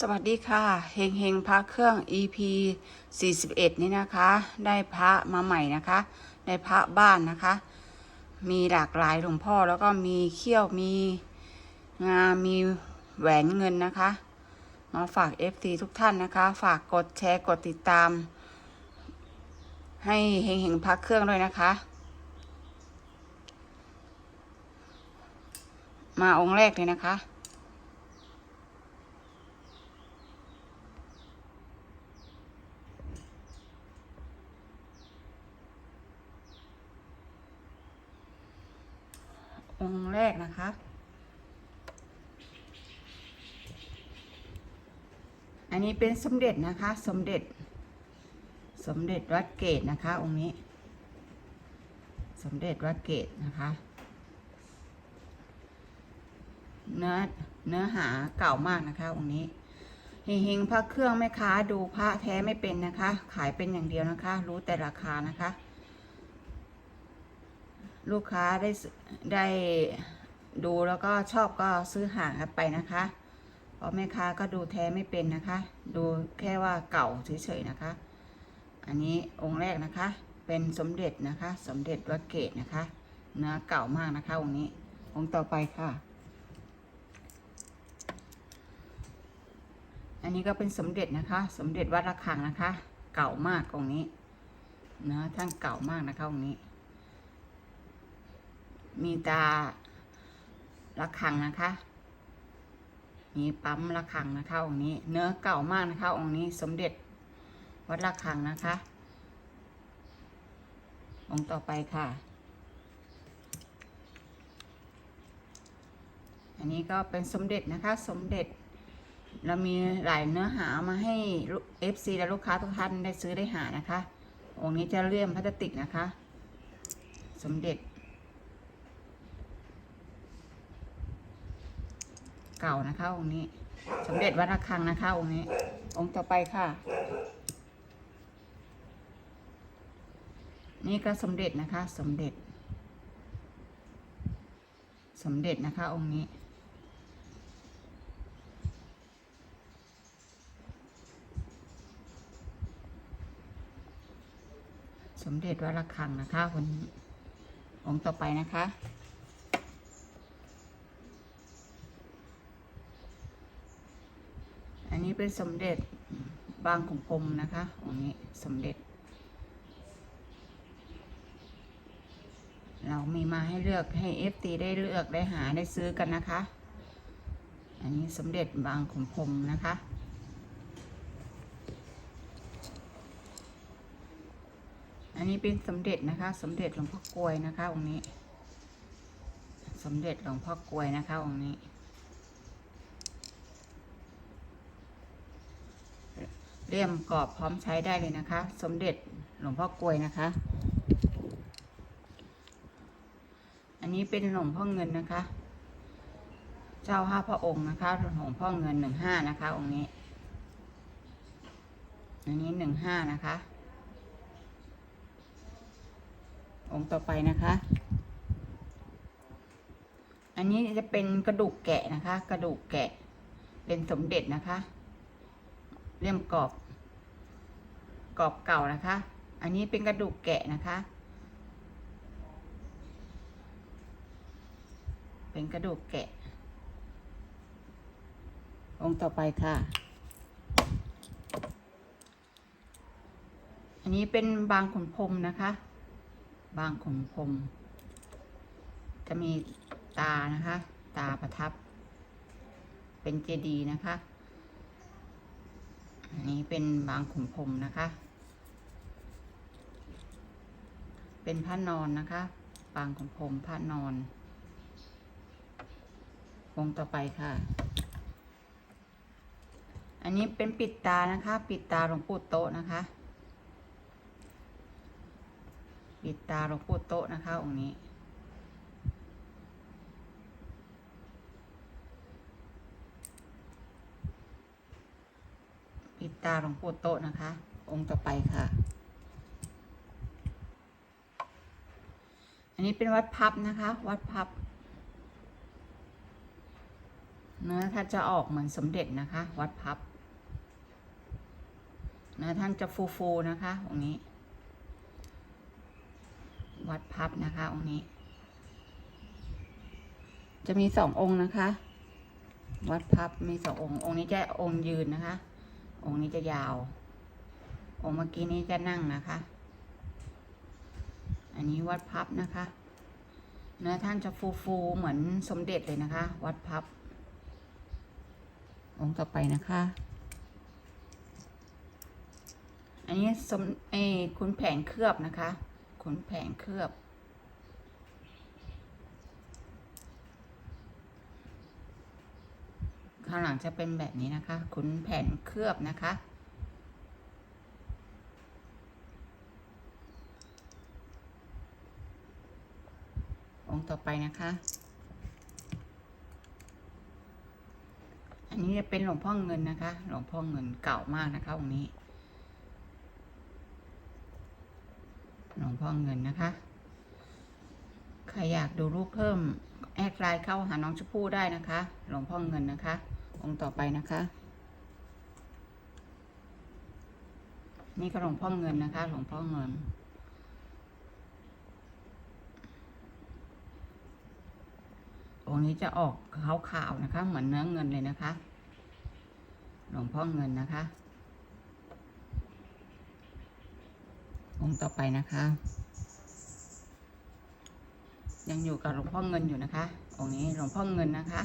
สวัสดีค่ะเฮงเฮงพระเครื่อง EP 41 นี่นะคะ ได้พระมาใหม่นะคะ ได้พระบ้านนะคะ มีหลากหลายหลวงพ่อแล้วก็มีเขี้ยวมีงา มีแหวนเงินนะคะมาฝาก FT ทุกท่านนะคะ ฝากกดแชร์กดติดตาม ให้เฮงเฮงพระเครื่องด้วยนะคะ มาองค์แรกเลยนะคะ องค์แรกนะคะ อันนี้เป็นสมเด็จนะคะ สมเด็จ สมเด็จวัดเกตนะคะ องค์นี้ สมเด็จวัดเกตนะคะ เนื้อเนื้อหาเก่ามากนะคะองค์นี้เฮงๆพระเครื่องแม่ค้าดูพระแท้ไม่เป็นนะคะ ขายเป็นอย่างเดียวนะคะ รู้แต่ราคานะคะ ลูกค้าได้ได้ดูแล้วก็ชอบก็ซื้อห่างกันไปนะคะ เพราะแม่ค้าก็ดูแท้ไม่เป็นนะคะ ดูแค่ว่าเก่าเฉยๆนะคะ อันนี้องค์แรกนะคะ เป็นสมเด็จนะคะ สมเด็จวัดเกตนะคะ เนื้อเก่ามากนะคะองค์นี้ องค์ต่อไปค่ะ อันนี้ก็เป็นสมเด็จนะคะ สมเด็จวัดระฆังนะคะ เก่ามากองค์นี้เนื้อท่านเก่ามากนะคะองค์นี้ มีตาระฆังนะคะ มีปั๊มระฆังนะคะองค์นี้ เนื้อเก่ามากนะคะองค์นี้สมเด็จวัดระฆังนะคะ องค์ต่อไปค่ะ อันนี้ก็เป็นสมเด็จนะคะ สมเด็จ เรามีหลายเนื้อหามาให้ FC และลูกค้าทุกท่านได้ซื้อได้หานะคะ องค์นี้จะเลื่อมพลาสติกนะคะ สมเด็จ เก่านะคะ องค์นี้ สมเด็จวัดระฆังนะคะ องค์นี้ องค์ต่อไปค่ะ นี่ก็สมเด็จนะคะ สมเด็จ สมเด็จนะคะ องค์นี้สมเด็จวัดระฆังนะคะวันนี้องค์ต่อไปนะคะ นนี้เป็นสมเด็จบางขุนพรมนะคะองค์นี้สมเด็จ เรามีมาให้เลือกให้เอฟตีได้เลือกได้หาได้ซื้อกันนะคะ อันนี้สมเด็จบางขุนพรมนะคะอันนี้เป็นสมเด็จนะคะ สมเด็จหลวงพ่อกลวยนะคะองค์นี้ สมเด็จหลวงพ่อกลวยนะคะองค์นี้ เรียมกรอบพร้อมใช้ได้เลยนะคะ สมเด็จหลวงพ่อกลวยนะคะ อันนี้เป็นหลวงพ่อเงินนะคะ เจ้าห้าพระองค์นะคะหลวงพ่อเงินหนึ่งห้านะคะ องค์นี้ อันนี้หนึ่งห้านะคะ องค์ต่อไปนะคะ อันนี้จะเป็นกระดูกแกะนะคะ กระดูกแกะเป็นสมเด็จนะคะเลี่ยมกรอบ กรอบเก่านะคะ อันนี้เป็นกระดูกแกะนะคะ เป็นกระดูกแกะ องค์ต่อไปค่ะ อันนี้เป็นบางขุนพรมนะคะ บางขุนพรมจะมีตานะคะ ตาประทับ เป็นเจดีย์นะคะ อันนี้เป็นบางขุนพรมนะคะ เป็นพระนอนนะคะบางขุนพรหมพระนอนองต่อไปค่ะ อันนี้เป็นปิดตานะคะ ปิดตาหลวงปู่โตะนะคะ ปิดตาหลวงปู่โตะนะคะองค์นี้ปิดตาหลวงปู่โตนะคะ องค์ต่อไปค่ะ อันนี้เป็นวัดพับนะคะ วัดพับ เนื้อท่านจะออกเหมือนสมเด็จนะคะ วัดพับ เนื้อท่านจะฟูๆนะคะองนี้ วัดพับนะคะองนี้ จะมีสององค์นะคะ วัดพับมีสององค์ องค์นี้จะองค์ยืนนะคะ องค์นี้จะยาว องค์เมื่อกี้นี้จะนั่งนะคะ อันนี้วัดพับนะคะ เนื้อท่านจะฟูๆเหมือนสมเด็จเลยนะคะ วัดพับ องค์ต่อไปนะคะ อันนี้สมไอ้คุณแผงเคลือบนะคะ คุณแผงเคลือบข้างหลังจะเป็นแบบนี้นะคะขุนแผนเคลือบนะคะ องค์ ต่อไปนะคะ อันนี้จะเป็นหลวงพ่อเงินนะคะ หลวงพ่อเงินเก่ามากนะคะองค์นี้ หลวงพ่อเงินนะคะใครอยากดูรูปเพิ่มแอดไลน์เข้าหาน้องชมพู่ได้นะคะ หลวงพ่อเงินนะคะ องค์ต่อไปนะคะ นี่ก็หลวงพ่อเงินนะคะ หลวงพ่อเงิน องค์นี้จะออกขาวๆนะคะ เหมือนเนื้อเงินเลยนะคะ หลวงพ่อเงินนะคะ องค์ต่อไปนะคะ ยังอยู่กับหลวงพ่อเงินอยู่นะคะ องค์นี้หลวงพ่อเงินนะคะ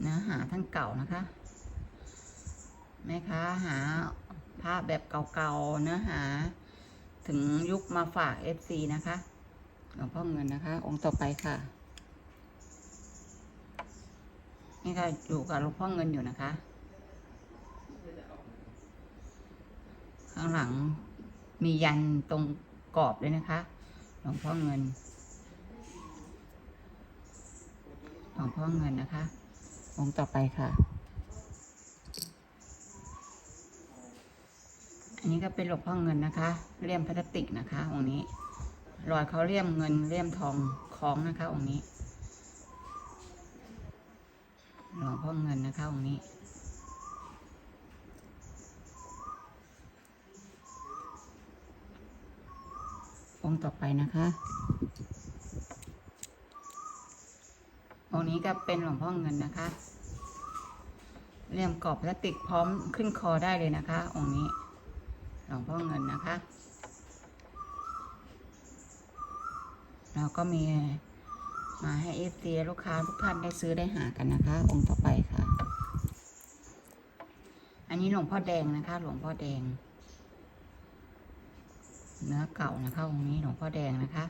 เนื้อหาท่านเก่านะคะแม่ค้าหาภาพแบบเก่าๆเนื้อหา ถึงยุคมาฝาก FC นะคะหลวงพ่อเงินนะคะ องค์ต่อไปค่ะ นี่ค่ะอยู่กับหลวงพ่อเงินอยู่นะคะ ข้างหลังมียันตรงกรอบเลยนะคะ หลวงพ่อเงิน หลวงพ่อเงินนะคะ องค์ต่อไปค่ะ อันนี้ก็เป็นหลวงพ่อเงินนะคะเลี่ยมพลาสติกนะคะองค์นี้รอยเขาเลี่ยมเงินเลี่ยมทองคล้องนะคะองค์นี้หลวงพ่อเงินนะคะองค์นี้องค์ต่อไปนะคะองค์นี้ก็เป็นหลวงพ่อเงินนะคะเลี่ยมกรอบพลาสติกพร้อมขึ้นคอได้เลยนะคะองค์นี้ หลวงพ่อเงินนะคะแล้วก็มีมาให้เอฟซีลูกค้าทุกท่านได้ซื้อได้หากันนะคะ องค์ต่อไปค่ะ อันนี้หลวงพ่อแดงนะคะ หลวงพ่อแดง เนื้อเก่านะคะองค์นี้หลวงพ่อแดงนะคะ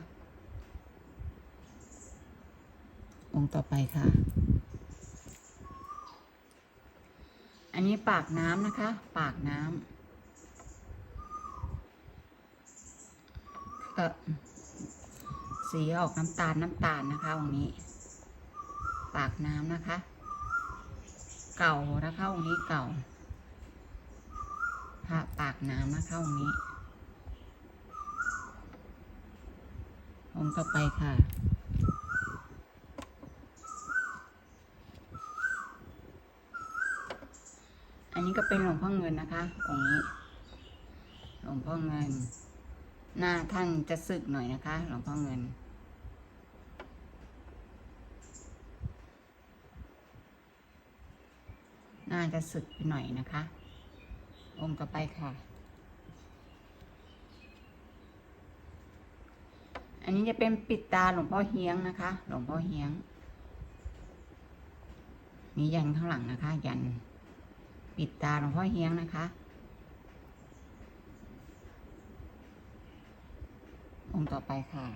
องค์ต่อไปค่ะ อันนี้ปากน้ำนะคะ ปากน้ำ ก็สีออกน้ำตาลน้ำตาลนะคะองนี้ ปากน้ำนะคะ เก่านะคะองนี้เก่าพระปากน้ำนะคะองนี้ องค์ต่อไปค่ะอันนี้ก็เป็นหลวงพ่อเงินนะคะองค์นี้ หลวงพ่อเงิน หน้าท่านจะสึกหน่อยนะคะ หลวงพ่อเงินน่าจะสึกไปหน่อยนะคะ องค์ต่อไปค่ะ อันนี้จะเป็นปิดตาหลวงพ่อเฮียงนะคะ หลวงพ่อเฮียง มียันข้างหลังนะคะ ยัน ปิดตาหลวงพ่อเฮียงนะคะ องค์ต่อไปค่ะ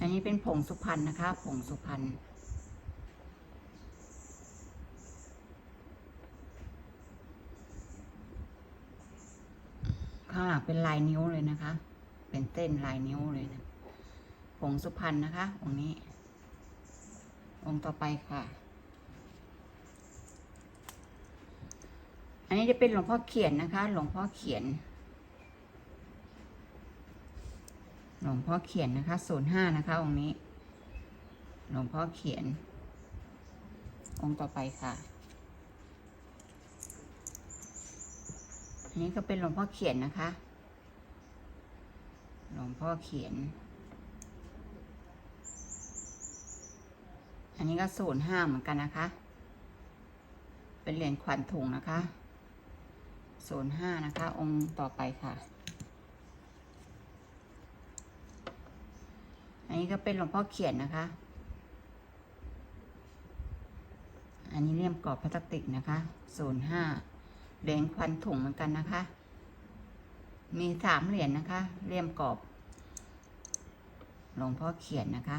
อันนี้เป็นผงสุพรรณนะคะ ผงสุพรรณข้างหลังเป็นลายนิ้วเลยนะคะ เป็นเส้นลายนิ้วเลยนะ ผงสุพรรณนะคะ องค์นี้ องค์ต่อไปค่ะ อันนี้จะเป็นหลวงพ่อเขียนนะคะ หลวงพ่อเขียน หลวงพ่อเขียนนะคะศูนย์ห้านะคะองค์นี้ หลวงพ่อเขียน องค์ต่อไปค่ะอันนี้ก็เป็นหลวงพ่อเขียนนะคะ หลวงพ่อเขียน อันนี้ก็ศูนย์ห้าเหมือนกันนะคะ เป็นเหรียญขวัญถุงนะคะ ศูนย์ห้านะคะ องค์ต่อไปค่ะ อันนี้ก็เป็นหลวงพ่อเขียนนะคะ อันนี้เลี่ยมกรอบพลาสติกนะคะศูนย์ห้าเหรียญควันถุงเหมือนกันนะคะ มีสามเหรียญนะคะ เลี่ยมกรอบ หลวงพ่อเขียนนะคะ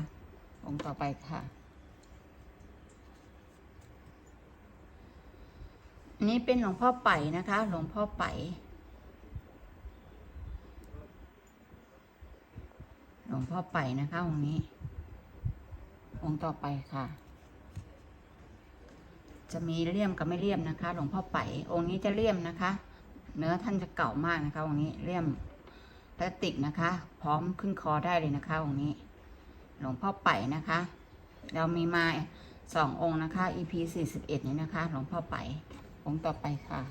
องค์ต่อไปค่ะ อันนี้เป็นหลวงพ่อไปนะคะ หลวงพ่อไป หลวงพ่อไปนะคะองค์นี้ องค์ต่อไปค่ะ จะมีเลี่ยมกับไม่เลี่ยมนะคะ หลวงพ่อไป องค์นี้จะเลี่ยมนะคะ เนื้อท่านจะเก่ามากนะคะ องค์นี้เลี่ยมพลาสติกนะคะ พร้อมขึ้นคอได้เลยนะคะองค์นี้ หลวงพ่อไปนะคะ เรามีมาสององค์นะคะ EP สี่สิบเอ็ดนี้นะคะ หลวงพ่อไป องค์ต่อไปค่ะ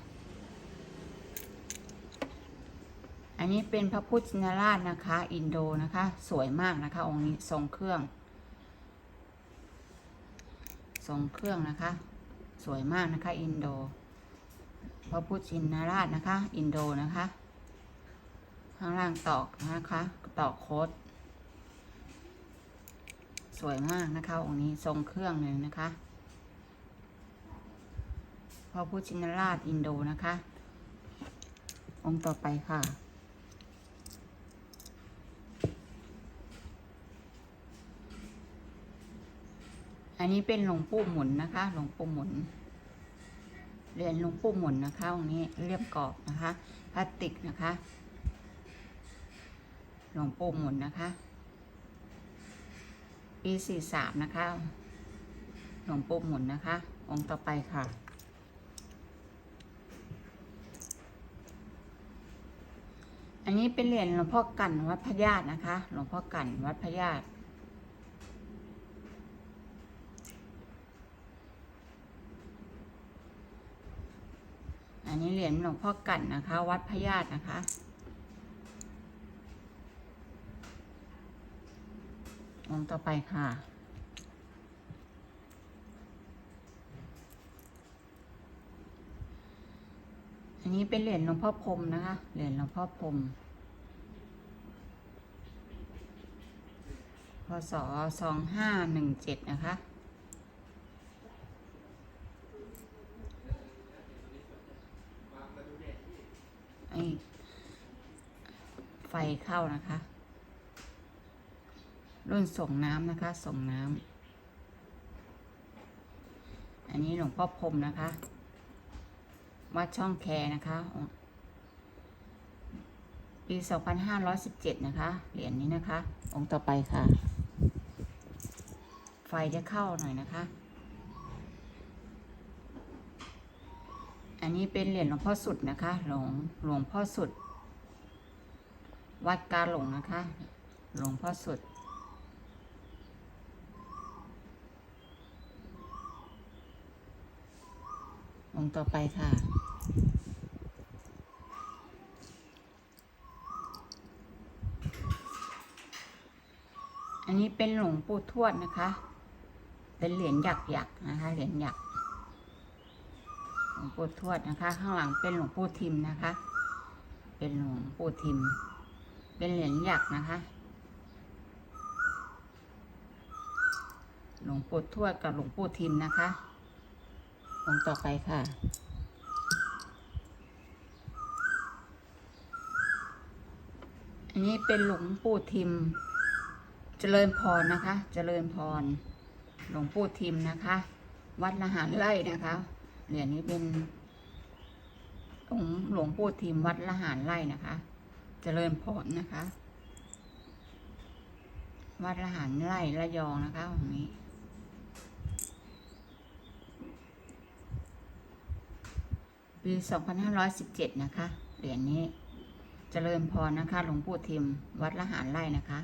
อันนี้เป็นพระพุทธชินราชนะคะ อินโดนะคะ สวยมากนะคะ องค์นี้ทรงเครื่อง ทรงเครื่องนะคะ สวยมากนะคะ อินโด พระพุทธชินราชนะคะ อินโดนะคะ ข้างล่างตอกนะคะตอกโคดสวยมากนะคะ องค์นี้ทรงเครื่องเลยนะคะ พระพุทธชินราชอินโดนะคะ องค์ต่อไปค่ะ อันนี้เป็นหลวงปู่หมุนนะคะ หลวงปู่หมุนเหรียญหลวงปู่หมุนนะคะองค์นี้เรียบกรอบนะคะพลาสติกนะคะ หลวงปู่หมุนนะคะปีสี่สามนะคะ หลวงปู่หมุนนะคะ องค์ต่อไปค่ะ นนี้เป็นเหรียญหลวงพ่อกันวัดพญาตินะคะ หลวงพ่อกันวัดพญาติอันนี้เหรียญหลวงพ่อกันนะคะ วัดพญาตินะคะองต่อไปค่ะอันนี้เป็นเหรียญหลวงพ่อพรมนะคะ เหรียญหลวงพ่อพรมพ ศสองห้าหนึ่งเจ็ดนะคะ ไฟเข้านะคะ รุ่นส่งน้ำนะคะ ส่งน้ำ อันนี้หลวงพ่อพรมนะคะ วัดช่องแคนะคะปี 2517 นะคะ เหรียญนี้นะคะ องค์ต่อไปค่ะ ฟจะเข้าหน่อยนะคะ อันนี้เป็นเหรียญหลวงพ่อสุดนะคะ หลวงหลวงพ่อสุด วัดกาหลงนะคะ หลวงพ่อสุด องต่อไปค่ะอันนี้เป็นหลวงปู่ทวดนะคะ เป็นเหรียญหยักหยักนะคะ เหรียญหยักหลวงปู่ทวดนะคะ ข้างหลังเป็นหลวงปู่ทิมนะคะ เป็นหลวงปู่ทิม เป็นเหรียญหยักนะคะ หลวงปู่ทวดกับหลวงปู่ทิมนะคะองค์ต่อไปค่ะอันนี้เป็นหลวงปู่ทิม เจริญพรนะคะ เจริญพร หลวงปู่ทิมนะคะ วัดละหารไร่นะคะเหรียญนี้เป็นหลวงหลวงปู่ทิมวัดละหารไร่นะคะ เจริญพรนะคะ วัดละหารไร่ระยองนะคะตรงนี้ ปี 2517 นะคะ เหรียญนี้จเจริญพรนะคะ หลวงปู่ทิม วัดละหารไร่นะคะ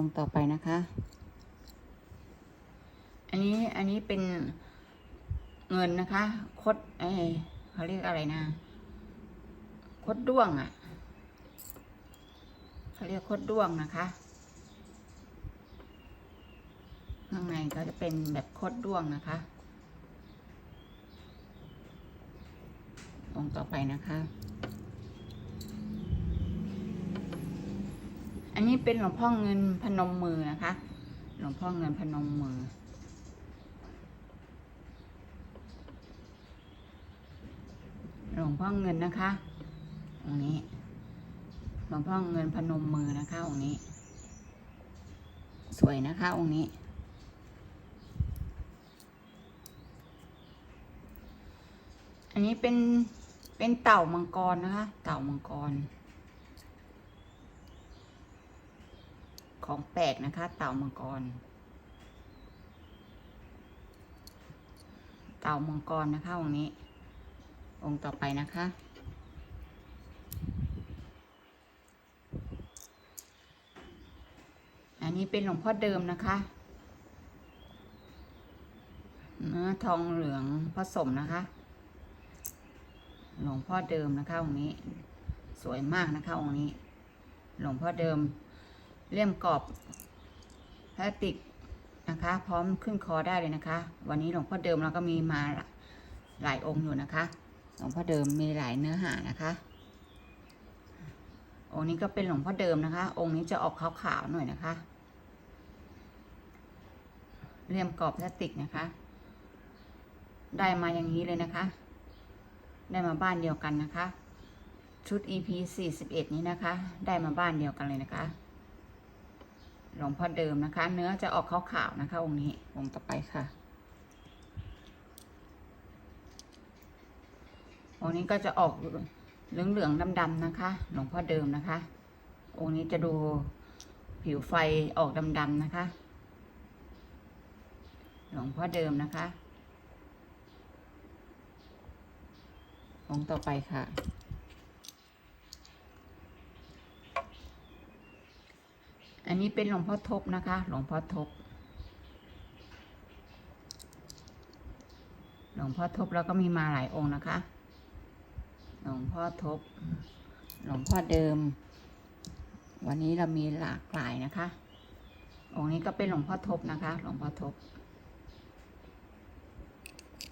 องต่อไปนะคะ อันนี้อันนี้เป็นเงินนะคะ คดเอ้เขาเรียกอะไรนะ คดด้วงอะ่ะเขาเรียกคดด้วงนะคะข้างในก็จะเป็นแบบคดด้วงนะคะองต่อไปนะคะ นนี้เป็นหลวงพ่อเงินพนมมือนะคะ หลวงพ่อเงินพนมมือ หลวงพ่อเงินนะคะองนี้ หลวงพ่อเงินพนมมือนะคะองนี้ สวยนะคะองนี้อันนี้เป็นเป็นเต่ามังกรนะคะ เต่ามังกร ของแปลกนะคะ เต่ามังกร เต่ามังกรนะคะองค์นี้ องค์ต่อไปนะคะ อันนี้เป็นหลวงพ่อเดิมนะคะเนื้อทองเหลืองผสมนะคะ หลวงพ่อเดิมนะคะองค์นี้ สวยมากนะคะองค์นี้ หลวงพ่อเดิม เลี่ยมกรอบพลาสติกนะคะ พร้อมขึ้นคอได้เลยนะคะ วันนี้หลวงพ่อเดิมเราก็มีมาหลายองค์อยู่นะคะ หลวงพ่อเดิมมีหลายเนื้อหานะคะ องค์นี้ก็เป็นหลวงพ่อเดิมนะคะ องค์นี้จะออกขาวๆหน่อยนะคะเลี่ยมกรอบพลาสติกนะคะ ได้มาอย่างนี้เลยนะคะ ได้มาบ้านเดียวกันนะคะ ชุด EP 41 นี้นะคะ ได้มาบ้านเดียวกันเลยนะคะ หลวงพ่อเดิมนะคะ เนื้อจะออกขาวๆนะคะ องค์นี้องค์ต่อไปค่ะ องค์นี้ก็จะออกเหลืองๆดำๆนะคะ หลวงพ่อเดิมนะคะ องค์นี้จะดูผิวไฟออกดำๆนะคะ หลวงพ่อเดิมนะคะ องค์ต่อไปค่ะ อันนี้เป็นหลวงพ่อทบนะคะ หลวงพ่อทบ หลวงพ่อทบแล้วก็มีมาหลายองค์นะคะ หลวงพ่อทบ หลวงพ่อเดิม วันนี้เรามีหลากหลายนะคะ องค์นี้ก็เป็นหลวงพ่อทบนะคะ หลวงพ่อทบ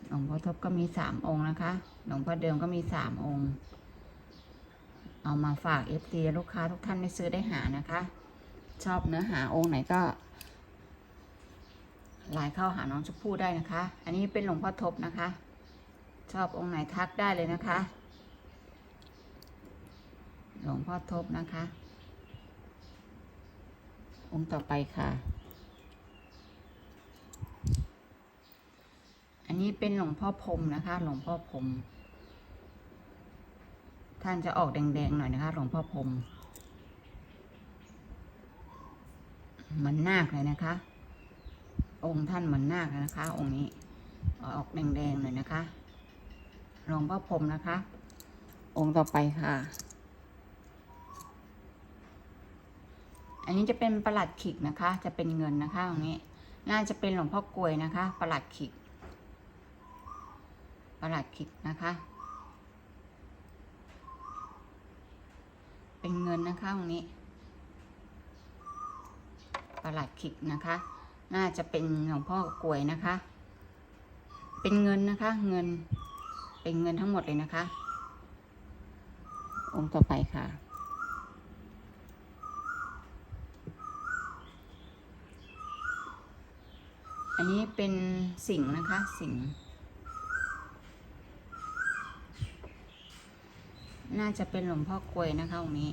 หลวงพ่อทบก็มีสามองค์นะคะ หลวงพ่อเดิมก็มีสามองค์ เอามาฝากเอฟซีลูกค้าทุกท่านได้ซื้อได้หานะคะ ชอบเนื้อหาองค์ไหนก็ไลน์เข้าหาน้องชมพู่ได้นะคะ อันนี้เป็นหลวงพ่อทบนะคะ ชอบองค์ไหนทักได้เลยนะคะ หลวงพ่อทบนะคะ องค์ต่อไปค่ะ อันนี้เป็นหลวงพ่อพรมนะคะ หลวงพ่อพรมท่านจะออกแดงๆหน่อยนะคะ หลวงพ่อพรม เหมือนนาคเลยนะคะ องค์ท่านเหมือนนาคเลยนะคะ องค์นี้ ออกแดงๆหน่อยนะคะหลวงพ่อพรมนะคะ องค์ต่อไปค่ะ อันนี้จะเป็นประหลัดขิกนะคะ จะเป็นเงินนะคะตรงนี้ น่าจะเป็นหลวงพ่อกลวยนะคะ ประหลัดขิก ประหลัดขิกนะคะ เป็นเงินนะคะตรงนี้ ประหลัดขิกนะคะ น่าจะเป็นหลวงพ่อกลวยนะคะ เป็นเงินนะคะ เงิน เป็นเงินทั้งหมดเลยนะคะ องค์ต่อไปค่ะ อันนี้เป็นสิงห์นะคะ สิงห์น่าจะเป็นหลวงพ่อกลวยนะคะองค์นี้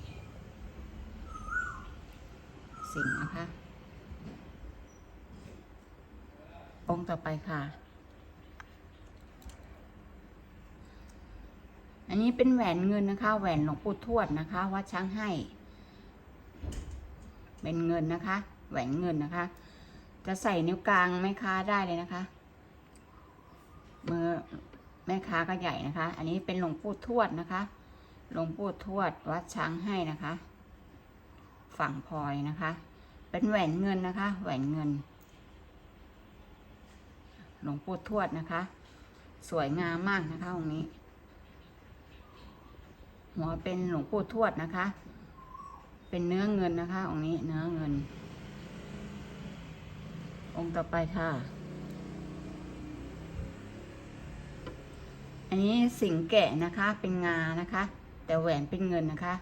สิงห์นะคะ องค์ต่อไปค่ะ อันนี้เป็นแหวนเงินนะคะ แหวนหลวงปู่ทวดนะคะวัดช้างให้ เป็นเงินนะคะ แหวนเงินนะคะ จะใส่นิ้วกลางแม่ค้าได้เลยนะคะ มือแม่ค้าก็ใหญ่นะคะ อันนี้เป็นหลวงปู่ทวดนะคะ หลวงปู่ทวดวัดช้างให้นะคะ ฝั่งพลอยนะคะ เป็นแหวนเงินนะคะ แหวนเงิน หลวงปู่ทวดนะคะ สวยงามมากนะคะองค์นี้ หัวเป็นหลวงปู่ทวดนะคะ เป็นเนื้อเงินนะคะองค์นี้เนื้อเงิน องค์ต่อไปค่ะ อันนี้สิงแกะนะคะเป็นงานะคะ แต่แหวนเป็นเงินนะคะ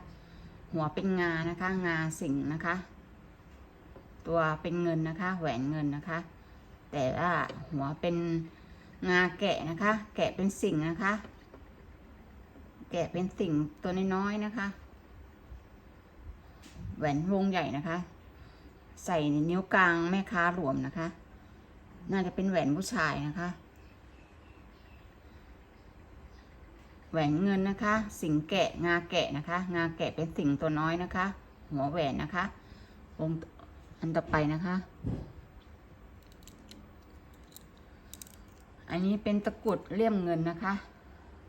หัวเป็นงานะคะ งาสิงนะคะ ตัวเป็นเงินนะคะ แหวนเงินนะคะ แต่ว่าหัวเป็นงาแกะนะคะ แกะเป็นสิ่งนะคะ แกะเป็นสิ่งตัวน้อยๆนะคะ แหวนวงใหญ่นะคะ ใส่ในนิ้วกลางแม่ค้าหลวมนะคะ น่าจะเป็นแหวนผู้ชายนะคะ แหวนเงินนะคะ สิงแกะงาแกะนะคะ งาแกะเป็นสิ่งตัวน้อยนะคะ หัวแหวนนะคะวงอันต่อไปนะคะ อันนี้เป็นตะกรุดเลี่ยมเงินนะคะ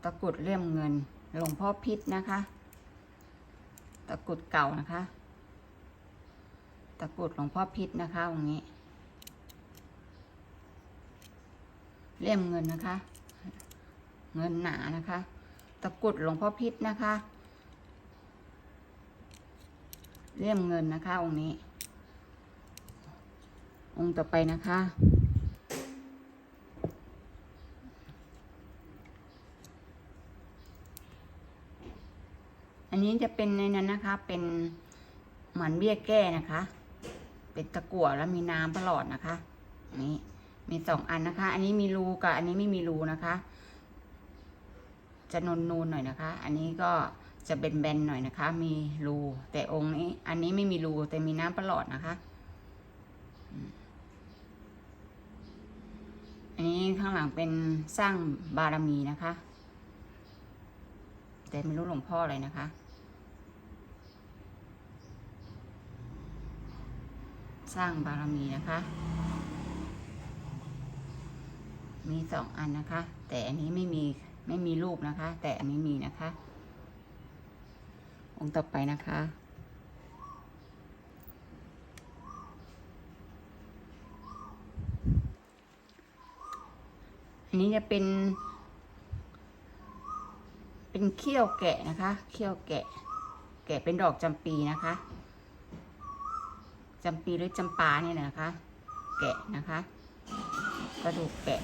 ตะกรุดเลี่ยมเงิน หลวงพ่อพิษนะคะ ตะกรุดเก่านะคะ ตะกรุดหลวงพ่อพิษนะคะตรงนี้ เลี่ยมเงินนะคะ เงินหนานะคะ ตะกรุดหลวงพ่อพิษนะคะ เลี่ยมเงินนะคะองค์นี้ องค์ต่อไปนะคะ อันนี้จะเป็นในนั้นนะคะ เป็นเหมือนเบี้ยแก้นะคะ เป็นตะกั่วแล้วมีน้ำตลอดนะคะนนี้มีสองอันนะคะ อันนี้มีรูกับอันนี้ไม่มีรูนะคะ จะนนนูนๆหน่อยนะคะ อันนี้ก็จะเป็นแบนๆหน่อยนะคะ มีรูแต่องค์นี้ อันนี้ไม่มีรูแต่มีน้ำประหลอดนะคะ อันนี้ข้างหลังเป็นสร้างบารมีนะคะ แต่ไม่รู้หลวงพ่ออะไรนะคะ สร้างบารมีนะคะ มีสองอันนะคะ แต่อันนี้ไม่มีไม่มีรูปนะคะ แต่อันนี้มีนะคะ องค์ต่อไปนะคะอันนี้จะเป็น เป็นเขี้ยวแกะนะคะ เขี้ยวแกะ แกะเป็นดอกจำปีนะคะ จำปีหรือจำปาเนี่ยนะคะ แกะนะคะ กระดูกแกะ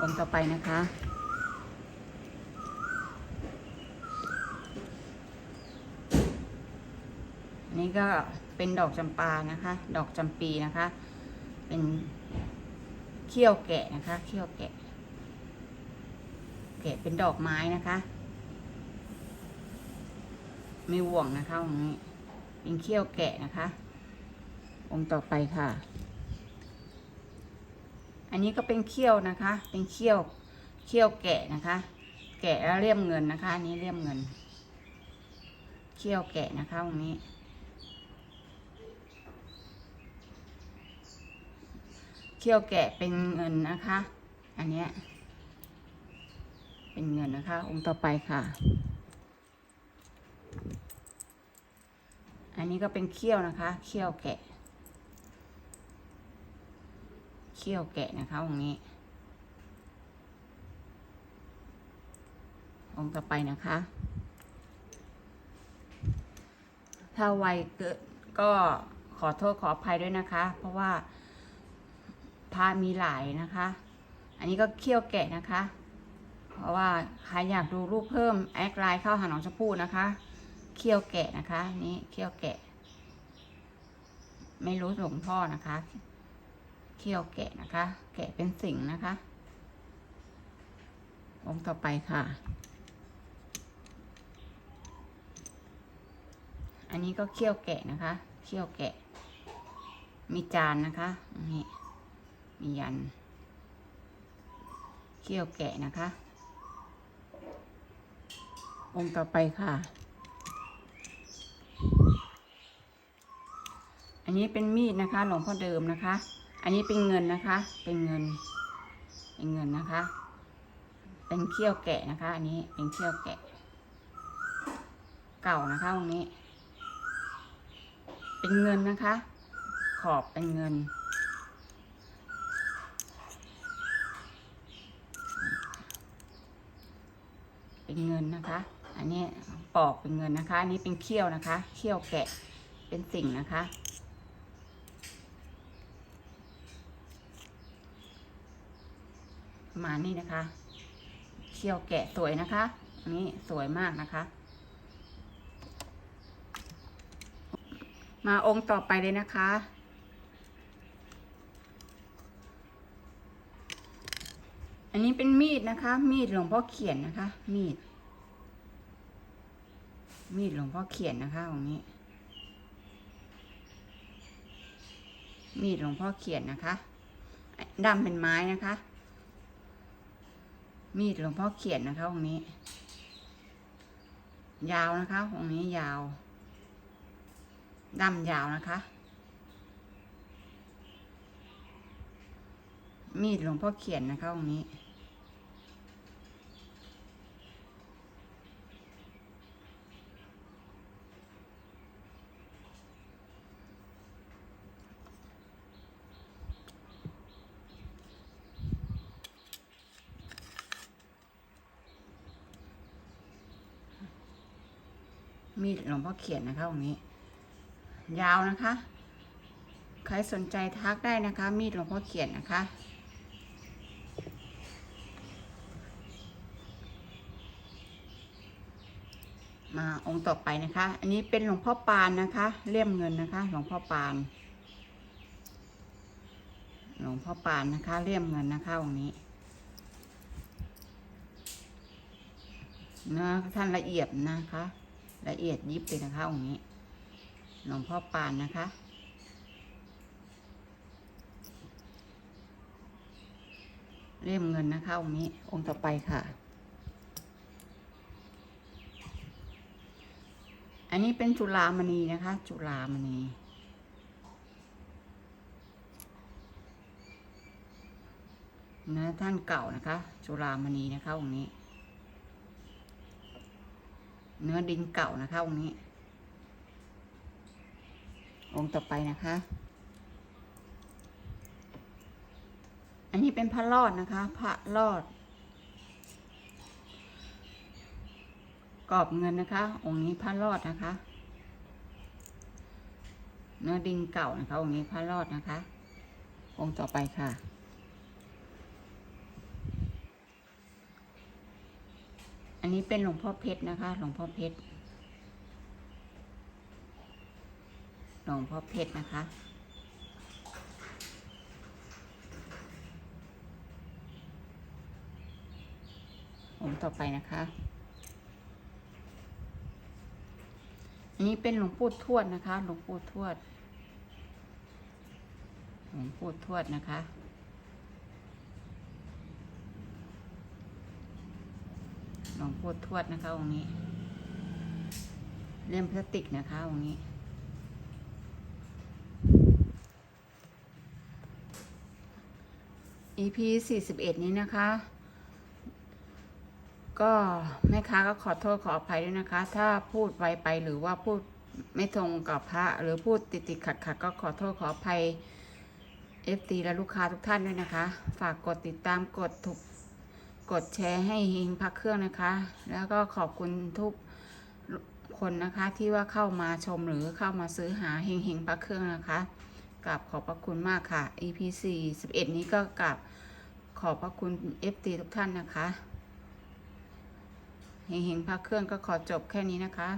องค์ต่อไปนะคะนนี้ก็เป็นดอกจำปานะคะ ดอกจำปีนะคะ เป็นเขี้ยวแกะนะคะ เขี้ยวแกะ แกะเป็นดอกไม้นะคะ ไม่ห่วงนะคะตรงนี้ เป็นเขี้ยวแกะนะคะ องค์ต่อไปค่ะ อันนี้ก็เป็นเขี้ยวนะคะ เป็นเขี้ยวเขี้ยวแกะนะคะ แกะแล้วเลี่ยมเงินนะคะ อันนี้เลี่ยมเงิน เขี้ยวแกะนะคะตรงนี้ เขี้ยวแกะเป็นเงินนะคะ อันเนี้ยเป็นเงินนะคะ องค์ต่อไปค่ะ อันนี้ก็เป็นเขี้ยวนะคะ เขี้ยวแกะ เขี้ยวแกะนะคะองค์นี้ องค์ต่อไปนะคะ ถ้าไวเกิดก็ขอโทษขออภัยด้วยนะคะ เพราะว่าพระมีหลายนะคะ อันนี้ก็เขี้ยวแกะนะคะ เพราะว่าใครอยากดูรูปเพิ่มแอดไลน์เข้าหาน้องชมพู่นะคะ เขี้ยวแกะนะคะ นี่เขี้ยวแกะ ไม่รู้หลวงพ่อนะคะเขี้ยวแกะนะคะ แกะเป็นสิ่งนะคะองค์ต่อไปค่ะ อันนี้ก็เขี้ยวแกะนะคะเขี้ยวแกะ มีจานนะคะนี่มียันเขี้ยวแกะนะคะ องค์ต่อไปค่ะ นนี้เป็นมีดนะคะ หลวงพ่อเดิมนะคะ อันนี้เป็นเงินนะคะ เป็นเงิน เป็นเงินนะคะ เป็นเขี้ยวแกะนะคะ อันนี้เป็นเขี้ยวแกะ เก่านะคะตรงนี้ เป็นเงินนะคะ ขอบเป็นเงิน เป็นเงินนะคะ อันนี้ปอกเป็นเงินนะคะ อันนี้เป็นเขี้ยวนะคะ เขี้ยวแกะ เป็นสิ่งนะคะ ประมาณนี้นะคะเขี้ยวแกะสวยนะคะ อันนี้สวยมากนะคะ มาองค์ต่อไปเลยนะคะ อันนี้เป็นมีดนะคะ มีดหลวงพ่อเขียนนะคะ มีด มีดหลวงพ่อเขียนนะคะตรงนี้ มีดหลวงพ่อเขียนนะคะดำเป็นไม้นะคะ มีดหลวงพ่อเขียนนะคะตรงนี้ ยาวนะคะตรงนี้ยาวดำยาวนะคะ มีดหลวงพ่อเขียนนะคะตรงนี้ มีดหลวงพ่อเขียนนะคะตรงนี้ ยาวนะคะ ใครสนใจทักได้นะคะ มีดหลวงพ่อเขียนนะคะ มาองค์ต่อไปนะคะ อันนี้เป็นหลวงพ่อปานนะคะ เลี่ยมเงินนะคะ หลวงพ่อปาน หลวงพ่อปานนะคะ เลี่ยมเงินนะคะองค์นี้นื้อท่านละเอียดนะคะ ละเอียดยิบเลยนะคะองค์นี้หลวงพ่อปานนะคะเล่มเงินนะคะองค์นี้องค์ต่อไปค่ะ อันนี้เป็นจุฬามณีนะคะ จุฬามณีนื้อท่านเก่านะคะ จุฬามณีนะคะองค์นี้ เนื้อดินเก่านะคะองค์นี้ องค์ต่อไปนะคะ อันนี้เป็นพระรอดนะคะ พระรอด กรอบเงินนะคะ องค์นี้พระรอดนะคะ เนื้อดินเก่านะคะ องค์นี้พระรอดนะคะ องค์ต่อไปค่ะ อันนี้เป็นหลวงพ่อเพชรนะคะ หลวงพ่อเพชร หลวงพ่อเพชรนะคะ องค์ต่อไปนะคะ อันนี้เป็นหลวงปู่ทวดนะคะ หลวงปู่ทวด หลวงปู่ทวดนะคะ ลวงปู่ทวดนะคะองค์นี้ เล่มพลาสติกนะคะองค์นี้ EP 41 นี้นะคะ ก็แม่ค้าก็ขอโทษขออภัยด้วยนะคะ ถ้าพูดไวไปหรือว่าพูดไม่ตรงกับพระหรือพูดติดติดขัดขัดก็ขอโทษขออภัย FT และลูกค้าทุกท่านด้วยนะคะ ฝากกดติดตามกดถูก กดแชร์ให้ฮิงพักเครื่องนะคะ แล้วก็ขอบคุณทุกคนนะคะที่ว่าเข้ามาชมหรือเข้ามาซื้อหาเฮงเฮงพักเครื่องนะคะกับขอบพระคุณมากค่ะ EP411 นี้ก็กับขอบพระคุณ FT ทุกท่านนะคะเฮงเฮงพักเครื่องก็ขอจบแค่นี้นะคะ